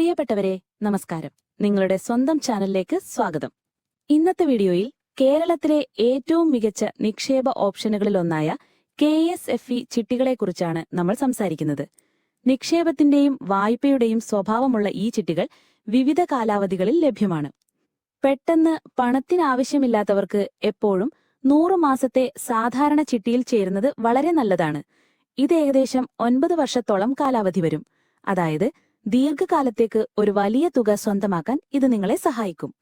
പ്രിയപ്പെട്ടവരെ നമസ്കാരം. നിങ്ങളുടെ സ്വന്തം ചാനലിലേക്ക് സ്വാഗതം. ഇന്നത്തെ വീഡിയോയിൽ കേരളത്തിലെ ഏറ്റവും മികച്ച നിക്ഷേപ ഓപ്ഷനുകളിലൊന്നായ കെ എസ് എഫ് ഇ ചിട്ടികളെക്കുറിച്ചാണ് നമ്മൾ സംസാരിക്കുന്നത്. നിക്ഷേപത്തിന്റെയും വായ്പയുടെയും സ്വഭാവമുള്ള ഈ ചിട്ടികൾ വിവിധ കാലാവധികളിൽ ലഭ്യമാണ്. പെട്ടെന്ന് പണത്തിനാവശ്യമില്ലാത്തവർക്ക് എപ്പോഴും നൂറു മാസത്തെ സാധാരണ ചിട്ടിയിൽ ചേരുന്നത് വളരെ നല്ലതാണ്. ഇത് ഏകദേശം ഒൻപത് വർഷത്തോളം കാലാവധി വരും. അതായത് ദീർഘകാലത്തേക്ക് ഒരു വലിയ തുക സ്വന്തമാക്കാൻ ഇത് നിങ്ങളെ സഹായിക്കും.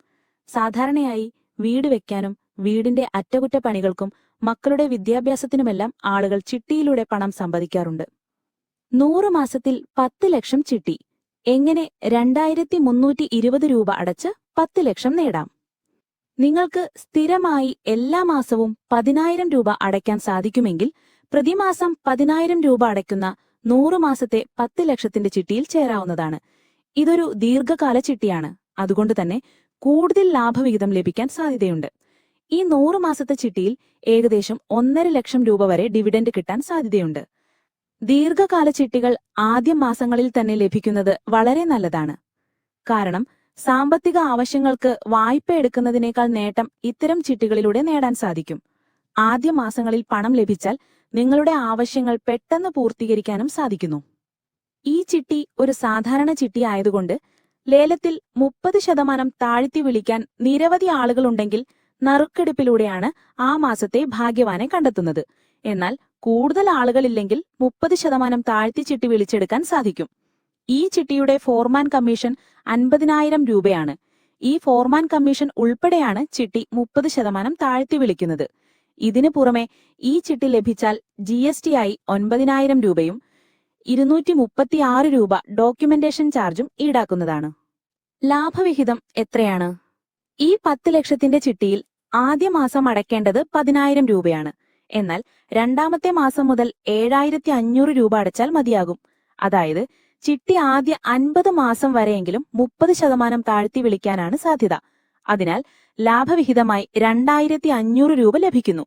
സാധാരണയായി വീട് വെക്കാനും വീടിന്റെ അറ്റകുറ്റപ്പണികൾക്കും മക്കളുടെ വിദ്യാഭ്യാസത്തിനുമെല്ലാം ആളുകൾ ചിട്ടിയിലൂടെ പണം സമ്പാദിക്കാറുണ്ട്. നൂറ് മാസത്തിൽ പത്ത് ലക്ഷം ചിട്ടി. എങ്ങനെ രണ്ടായിരത്തി മുന്നൂറ്റി ഇരുപത് രൂപ അടച്ച് പത്ത് ലക്ഷം നേടാം. നിങ്ങൾക്ക് സ്ഥിരമായി എല്ലാ മാസവും പതിനായിരം രൂപ അടയ്ക്കാൻ സാധിക്കുമെങ്കിൽ പ്രതിമാസം പതിനായിരം രൂപ അടയ്ക്കുന്ന നൂറ് മാസത്തെ പത്ത് ലക്ഷത്തിന്റെ ചിട്ടിയിൽ ചേരാവുന്നതാണ്. ഇതൊരു ദീർഘകാല ചിട്ടിയാണ്. അതുകൊണ്ട് തന്നെ കൂടുതൽ ലാഭവിഹിതം ലഭിക്കാൻ സാധ്യതയുണ്ട്. ഈ നൂറ് മാസത്തെ ചിട്ടിയിൽ ഏകദേശം ഒന്നര ലക്ഷം രൂപ വരെ ഡിവിഡൻഡ് കിട്ടാൻ സാധ്യതയുണ്ട്. ദീർഘകാല ചിട്ടികൾ ആദ്യ മാസങ്ങളിൽ തന്നെ ലഭിക്കുന്നത് വളരെ നല്ലതാണ്. കാരണം സാമ്പത്തിക ആവശ്യങ്ങൾക്ക് വായ്പ എടുക്കുന്നതിനേക്കാൾ നേട്ടം ഇത്തരം ചിട്ടികളിലൂടെ നേടാൻ സാധിക്കും. ആദ്യ മാസങ്ങളിൽ പണം ലഭിച്ചാൽ നിങ്ങളുടെ ആവശ്യങ്ങൾ പെട്ടെന്ന് പൂർത്തീകരിക്കാനും സാധിക്കുന്നു. ഈ ചിട്ടി ഒരു സാധാരണ ചിട്ടി ആയതുകൊണ്ട് ലേലത്തിൽ മുപ്പത് ശതമാനം താഴ്ത്തി വിളിക്കാൻ നിരവധി ആളുകളുണ്ടെങ്കിൽ നറുക്കെടുപ്പിലൂടെയാണ് ആ മാസത്തെ ഭാഗ്യവാനെ കണ്ടെത്തുന്നത്. എന്നാൽ കൂടുതൽ ആളുകളില്ലെങ്കിൽ മുപ്പത് ശതമാനം താഴ്ത്തി ചിട്ടി വിളിച്ചെടുക്കാൻ സാധിക്കും. ഈ ചിട്ടിയുടെ ഫോർമാൻ കമ്മീഷൻ അൻപതിനായിരം രൂപയാണ്. ഈ ഫോർമാൻ കമ്മീഷൻ ഉൾപ്പെടെയാണ് ചിട്ടി മുപ്പത് ശതമാനം താഴ്ത്തി വിളിക്കുന്നത്. ഇതിനു പുറമെ ഈ ചിട്ടി ലഭിച്ചാൽ ജി എസ് ടി ആയി ഒൻപതിനായിരം രൂപയും ഇരുന്നൂറ്റി മുപ്പത്തിയാറ് രൂപ ഡോക്യുമെന്റേഷൻ ചാർജും ഈടാക്കുന്നതാണ്. ലാഭവിഹിതം എത്രയാണ്? ഈ പത്ത് ലക്ഷത്തിന്റെ ചിട്ടിയിൽ ആദ്യ മാസം അടയ്ക്കേണ്ടത് പതിനായിരം രൂപയാണ്. എന്നാൽ രണ്ടാമത്തെ മാസം മുതൽ ഏഴായിരത്തി അഞ്ഞൂറ് രൂപ അടച്ചാൽ മതിയാകും. അതായത് ചിട്ടി ആദ്യ അൻപത് മാസം വരെയെങ്കിലും മുപ്പത് ശതമാനം താഴ്ത്തി വിളിക്കാനാണ് സാധ്യത. അതിനാൽ ലാഭവിഹിതമായി രണ്ടായിരത്തി അഞ്ഞൂറ് രൂപ ലഭിക്കുന്നു.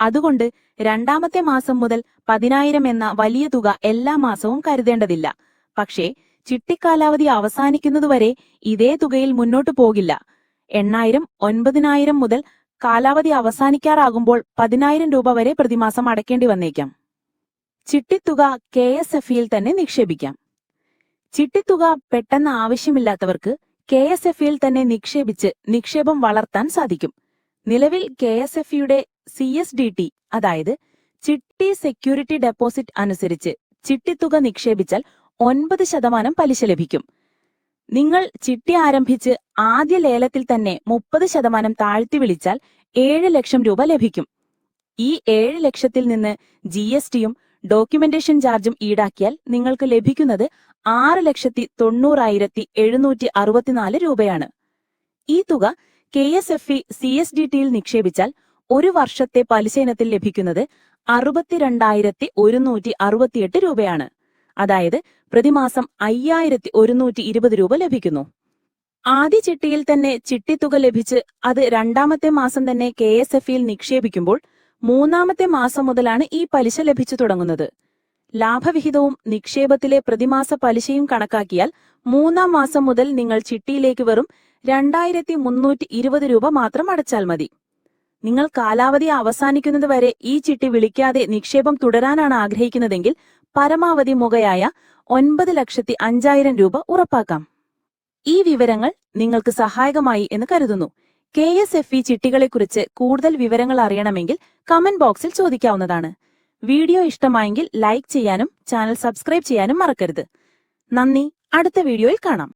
അതുകൊണ്ട് രണ്ടാമത്തെ മാസം മുതൽ പതിനായിരം എന്ന വലിയ തുക എല്ലാ മാസവും കരുതേണ്ടതില്ല. പക്ഷേ ചിട്ടിക്കാലാവധി അവസാനിക്കുന്നതുവരെ ഇതേ തുകയിൽ മുന്നോട്ടു പോകില്ല. എണ്ണായിരം ഒൻപതിനായിരം മുതൽ കാലാവധി അവസാനിക്കാറാകുമ്പോൾ പതിനായിരം രൂപ വരെ പ്രതിമാസം അടയ്ക്കേണ്ടി വന്നേക്കാം. ചിട്ടിത്തുക കെ എസ് എഫ് ഇയിൽ തന്നെ നിക്ഷേപിക്കാം. ചിട്ടിത്തുക പെട്ടെന്ന് ആവശ്യമില്ലാത്തവർക്ക് കെ എസ് എഫ് ഇയിൽ തന്നെ നിക്ഷേപിച്ച് നിക്ഷേപം വളർത്താൻ സാധിക്കും. നിലവിൽ കെ എസ് എഫ് ഇയുടെ സി എസ് ഡി ടി അതായത് ചിട്ടി സെക്യൂരിറ്റി ഡെപ്പോസിറ്റ് അനുസരിച്ച് ചിട്ടിത്തുക നിക്ഷേപിച്ചാൽ ഒൻപത് ശതമാനം പലിശ ലഭിക്കും. നിങ്ങൾ ചിട്ടി ആരംഭിച്ച് ആദ്യ ലേലത്തിൽ തന്നെ മുപ്പത് ശതമാനം താഴ്ത്തി വിളിച്ചാൽ ഏഴ് ലക്ഷം രൂപ ലഭിക്കും. ഈ ഏഴ് ലക്ഷത്തിൽ നിന്ന് ജി എസ് ടിയും ഡോക്യുമെന്റേഷൻ ചാർജും ഈടാക്കിയാൽ നിങ്ങൾക്ക് ലഭിക്കുന്നത് ആറ് ലക്ഷത്തി തൊണ്ണൂറായിരത്തി എഴുന്നൂറ്റി അറുപത്തിനാല് രൂപയാണ്. ഈ തുക K S F E C S D ടിയിൽ നിക്ഷേപിച്ചാൽ ഒരു വർഷത്തെ പലിശ ഇനത്തിൽ ലഭിക്കുന്നത് അറുപത്തിരണ്ടായിരത്തി ഒരുന്നൂറ്റി അറുപത്തിയെട്ട് രൂപയാണ്. അതായത് പ്രതിമാസം അയ്യായിരത്തി ഒരുന്നൂറ്റി ഇരുപത് രൂപ ലഭിക്കുന്നു. ആദ്യ ചിട്ടിയിൽ തന്നെ ചിട്ടിത്തുക ലഭിച്ച് അത് രണ്ടാമത്തെ മാസം തന്നെ കെ എസ് എഫ് ഇയിൽ നിക്ഷേപിക്കുമ്പോൾ മൂന്നാമത്തെ മാസം മുതലാണ് ഈ പലിശ ലഭിച്ചു തുടങ്ങുന്നത്. ലാഭവിഹിതവും നിക്ഷേപത്തിലെ പ്രതിമാസ പലിശയും കണക്കാക്കിയാൽ മൂന്നാം മാസം മുതൽ നിങ്ങൾ ചിട്ടിയിലേക്ക് വെറും രണ്ടായിരത്തി മുന്നൂറ്റി ഇരുപത് രൂപ മാത്രം അടച്ചാൽ മതി. നിങ്ങൾ കാലാവധി അവസാനിക്കുന്നത് വരെ ഈ ചിട്ടി വിളിക്കാതെ നിക്ഷേപം തുടരാനാണ് ആഗ്രഹിക്കുന്നതെങ്കിൽ പരമാവധി മുകയായ ഒൻപത് ലക്ഷത്തി അഞ്ചായിരം രൂപ ഉറപ്പാക്കാം. ഈ വിവരങ്ങൾ നിങ്ങൾക്ക് സഹായകമായി എന്ന് കരുതുന്നു. കെ എസ് എഫ് ഇ ചിട്ടികളെക്കുറിച്ച് കൂടുതൽ വിവരങ്ങൾ അറിയണമെങ്കിൽ കമന്റ് ബോക്സിൽ ചോദിക്കാവുന്നതാണ്. വീഡിയോ ഇഷ്ടമായെങ്കിൽ ലൈക്ക് ചെയ്യാനും ചാനൽ സബ്സ്ക്രൈബ് ചെയ്യാനും മറക്കരുത്. നന്ദി. അടുത്ത വീഡിയോയിൽ കാണാം.